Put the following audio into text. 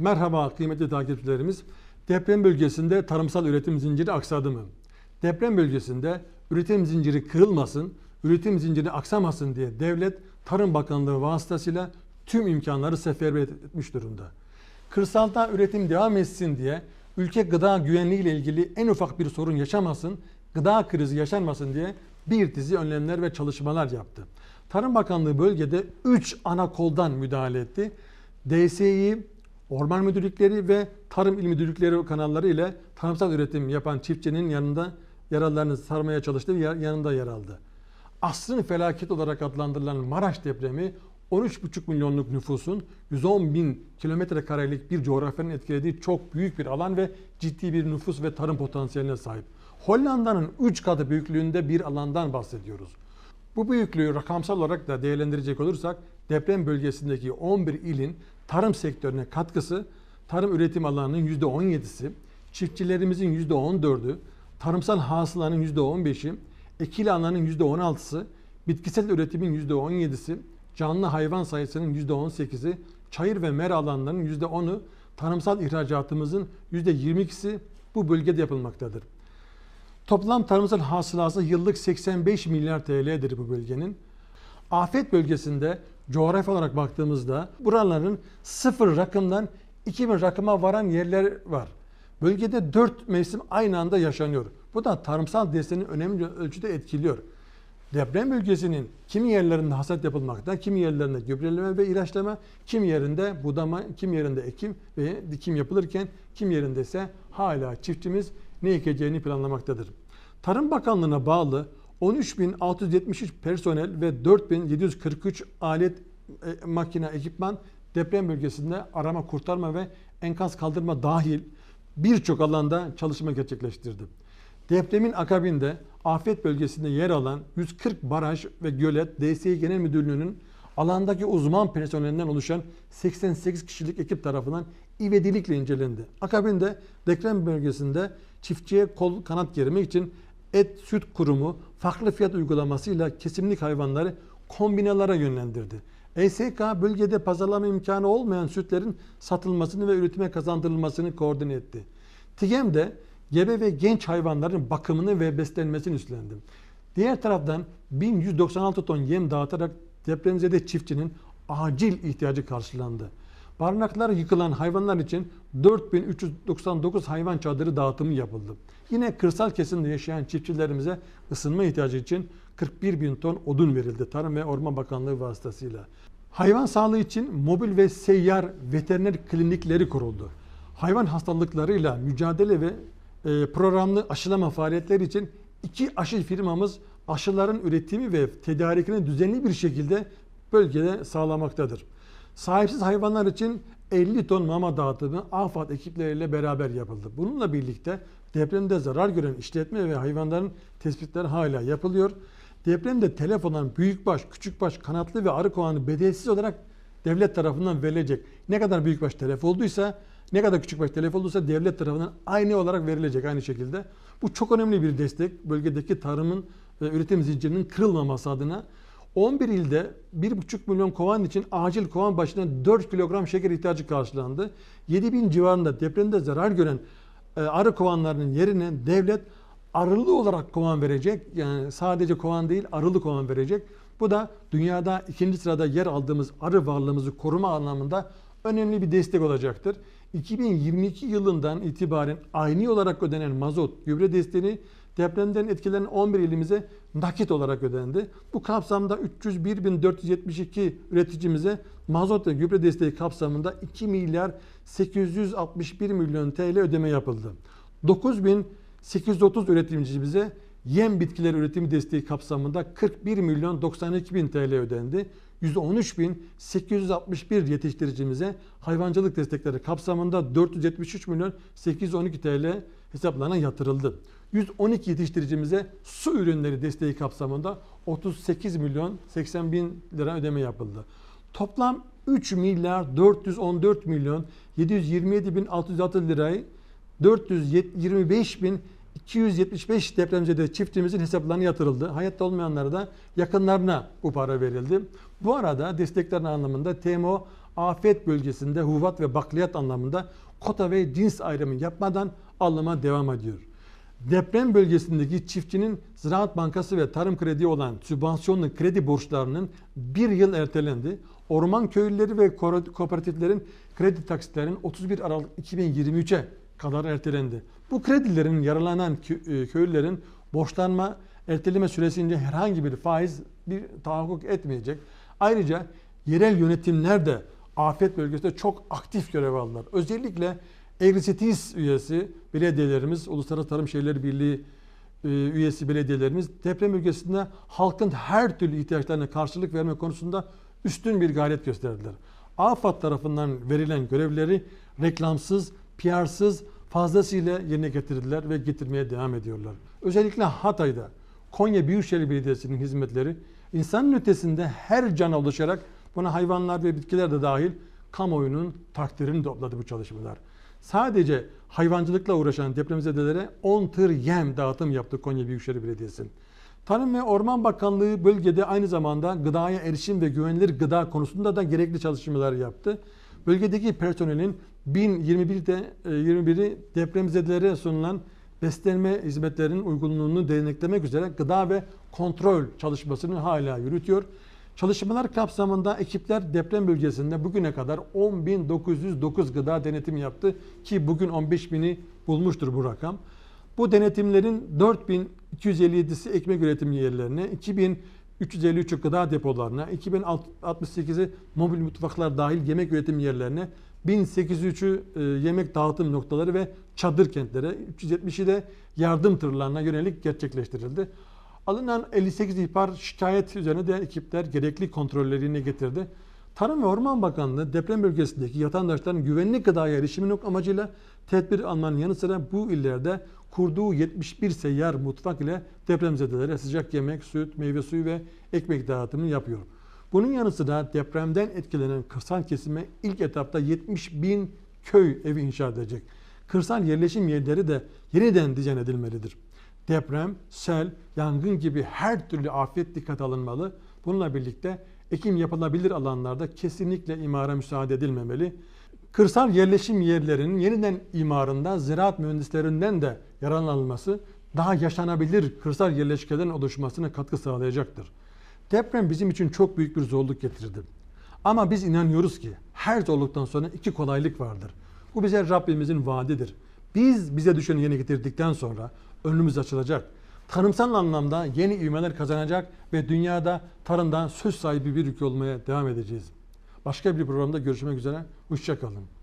Merhaba kıymetli takipçilerimiz. Deprem bölgesinde tarımsal üretim zinciri aksadı mı? Deprem bölgesinde üretim zinciri kırılmasın, üretim zinciri aksamasın diye devlet Tarım Bakanlığı vasıtasıyla tüm imkanları seferber etmiş durumda. Kırsalda üretim devam etsin diye ülke gıda güvenliği ile ilgili en ufak bir sorun yaşamasın, gıda krizi yaşanmasın diye bir dizi önlemler ve çalışmalar yaptı. Tarım Bakanlığı bölgede 3 ana koldan müdahale etti. DSİ, orman müdürlükleri ve tarım il müdürlükleri kanalları ile tarımsal üretim yapan çiftçinin yanında yaralarını sarmaya çalıştı ve yanında yer aldı. Asrın felaket olarak adlandırılan Maraş depremi 13,5 milyonluk nüfusun 110 bin kilometre karelik bir coğrafyanın etkilediği çok büyük bir alan ve ciddi bir nüfus ve tarım potansiyeline sahip. Hollanda'nın 3 katı büyüklüğünde bir alandan bahsediyoruz. Bu büyüklüğü rakamsal olarak da değerlendirecek olursak deprem bölgesindeki 11 ilin tarım sektörüne katkısı tarım üretim alanının %17'si, çiftçilerimizin %14'ü, tarımsal hasılanın %15'i, ekili alanın %16'sı, bitkisel üretimin %17'si, canlı hayvan sayısının %18'i, çayır ve mera alanlarının %10'u, tarımsal ihracatımızın %22'si bu bölgede yapılmaktadır. Toplam tarımsal hasılası yıllık 85 milyar TL'dir bu bölgenin. Afet bölgesinde coğrafi olarak baktığımızda buraların sıfır rakımdan 2000 rakıma varan yerler var. Bölgede 4 mevsim aynı anda yaşanıyor. Bu da tarımsal desteğini önemli ölçüde etkiliyor. Deprem bölgesinin kimi yerlerinde hasat yapılmakta, kimi yerlerinde gübreleme ve ilaçlama, kimi yerinde budama, kimi yerinde ekim ve dikim yapılırken, kim yerinde ise hala çiftçimiz ne ekeceğini planlamaktadır. Tarım Bakanlığı'na bağlı 13.673 personel ve 4.743 alet, e, makine, ekipman deprem bölgesinde arama, kurtarma ve enkaz kaldırma dahil birçok alanda çalışma gerçekleştirdi. Depremin akabinde afet bölgesinde yer alan 140 baraj ve gölet DSİ Genel Müdürlüğü'nün alandaki uzman personelinden oluşan 88 kişilik ekip tarafından ivedilikle incelendi. Akabinde deprem bölgesinde çiftçiye kol kanat germek için et süt kurumu farklı fiyat uygulamasıyla kesimlik hayvanları kombinalara yönlendirdi. ESK bölgede pazarlama imkanı olmayan sütlerin satılmasını ve üretime kazandırılmasını koordine etti. TİGEM de gebe ve genç hayvanların bakımını ve beslenmesini üstlendi. Diğer taraftan 1196 ton yem dağıtarak depremzede çiftçinin acil ihtiyacı karşılandı. Barınaklar yıkılan hayvanlar için 4399 hayvan çadırı dağıtımı yapıldı. Yine kırsal kesimde yaşayan çiftçilerimize ısınma ihtiyacı için 41 bin ton odun verildi Tarım ve Orman Bakanlığı vasıtasıyla. Hayvan sağlığı için mobil ve seyyar veteriner klinikleri kuruldu. Hayvan hastalıklarıyla mücadele ve e, programlı aşılama faaliyetleri için iki aşı firmamız aşıların üretimi ve tedarikini düzenli bir şekilde bölgede sağlamaktadır. Sahipsiz hayvanlar için 50 ton mama dağıtımı AFAD ekipleriyle beraber yapıldı. Bununla birlikte depremde zarar gören işletme ve hayvanların tespitleri hala yapılıyor. Depremde telef olan büyükbaş, küçükbaş, kanatlı ve arı kovanı bedelsiz olarak devlet tarafından verilecek. Ne kadar büyükbaş telef olduysa, ne kadar küçükbaş telef olduysa devlet tarafından aynı olarak verilecek aynı şekilde. Bu çok önemli bir destek. Bölgedeki tarımın ve üretim zincirinin kırılmaması adına 11 ilde 1,5 milyon kovan için acil kovan başına 4 kilogram şeker ihtiyacı karşılandı. 7 bin civarında depremde zarar gören e, arı kovanlarının yerine devlet arılı olarak kovan verecek. Yani sadece kovan değil arılı kovan verecek. Bu da dünyada ikinci sırada yer aldığımız arı varlığımızı koruma anlamında önemli bir destek olacaktır. 2022 yılından itibaren aynı olarak ödenen mazot, gübre desteğini depremden etkilenen 11 ilimize nakit olarak ödendi. Bu kapsamda 301.472 üreticimize mazot ve gübre desteği kapsamında 2 milyar 861 milyon TL ödeme yapıldı. 9.830 üreticimize yem bitkileri üretimi desteği kapsamında 41 milyon 92 bin TL ödendi. 113.861 yetiştiricimize hayvancılık destekleri kapsamında 473 milyon 812 TL hesaplarına yatırıldı. 112 yetiştiricimize su ürünleri desteği kapsamında 38 milyon 80 bin lira ödeme yapıldı. Toplam 3 milyar 414 milyon 727 bin 606 lirayı 425 bin 275 depremzede çiftimizin hesaplarına yatırıldı. Hayatta olmayanlara da yakınlarına bu para verildi. Bu arada destekler anlamında TMO afet bölgesinde huvat ve bakliyat anlamında kota ve cins ayrımı yapmadan alıma devam ediyor. Deprem bölgesindeki çiftçinin Ziraat Bankası ve Tarım Kredi olan sübvansiyonlu kredi borçlarının bir yıl ertelendi. Orman köylüleri ve ko- kooperatiflerin kredi taksitlerinin 31 Aralık 2023'e kadar ertelendi. Bu kredilerin yaralanan e, köylülerin borçlanma erteleme süresince herhangi bir faiz bir tahakkuk etmeyecek. Ayrıca yerel yönetimler de afet bölgesinde çok aktif görev aldılar. Özellikle Egrisitis üyesi belediyelerimiz, Uluslararası Tarım Şehirleri Birliği e, üyesi belediyelerimiz deprem bölgesinde halkın her türlü ihtiyaçlarına karşılık verme konusunda üstün bir gayret gösterdiler. AFAD tarafından verilen görevleri reklamsız, PR'sız fazlasıyla yerine getirdiler ve getirmeye devam ediyorlar. Özellikle Hatay'da Konya Büyükşehir Belediyesi'nin hizmetleri insanın ötesinde her cana ulaşarak buna hayvanlar ve bitkiler de dahil kamuoyunun takdirini topladı bu çalışmalar. Sadece hayvancılıkla uğraşan depremzedelere 10 tır yem dağıtım yaptı Konya Büyükşehir Belediyesi. Tarım ve Orman Bakanlığı bölgede aynı zamanda gıdaya erişim ve güvenilir gıda konusunda da gerekli çalışmalar yaptı. Bölgedeki personelin 1021'de e, 21'i depremzedelere sunulan beslenme hizmetlerinin uygunluğunu denetlemek üzere gıda ve kontrol çalışmasını hala yürütüyor. Çalışmalar kapsamında ekipler deprem bölgesinde bugüne kadar 10.909 gıda denetimi yaptı ki bugün 15.000'i bulmuştur bu rakam. Bu denetimlerin 4257'si ekmek üretim yerlerine, 2353'ü gıda depolarına, 2068'i mobil mutfaklar dahil yemek üretim yerlerine, 1803'ü e, yemek dağıtım noktaları ve çadır kentlere, 370'i de yardım tırlarına yönelik gerçekleştirildi. Alınan 58 ihbar şikayet üzerine de ekipler gerekli kontrolleri yerine getirdi. Tarım ve Orman Bakanlığı deprem bölgesindeki vatandaşların güvenli gıdaya erişimi amacıyla tedbir almanın yanı sıra bu illerde kurduğu 71 seyyar mutfak ile depremzedelere sıcak yemek, süt, meyve suyu ve ekmek dağıtımını yapıyor. Bunun yanı sıra depremden etkilenen kırsal kesime ilk etapta 70 bin köy evi inşa edecek. Kırsal yerleşim yerleri de yeniden dizayn edilmelidir. Deprem, sel, yangın gibi her türlü afet dikkat alınmalı. Bununla birlikte ekim yapılabilir alanlarda kesinlikle imara müsaade edilmemeli. Kırsal yerleşim yerlerinin yeniden imarında ziraat mühendislerinden de yararlanılması daha yaşanabilir kırsal yerleşkelerin oluşmasına katkı sağlayacaktır. Deprem bizim için çok büyük bir zorluk getirdi. Ama biz inanıyoruz ki her zorluktan sonra iki kolaylık vardır. Bu bize Rabbimizin vaadidir. Biz bize düşeni yerine getirdikten sonra önümüz açılacak. Tarımsal anlamda yeni ivmeler kazanacak ve dünyada tarımdan söz sahibi bir ülke olmaya devam edeceğiz. Başka bir programda görüşmek üzere. Hoşçakalın.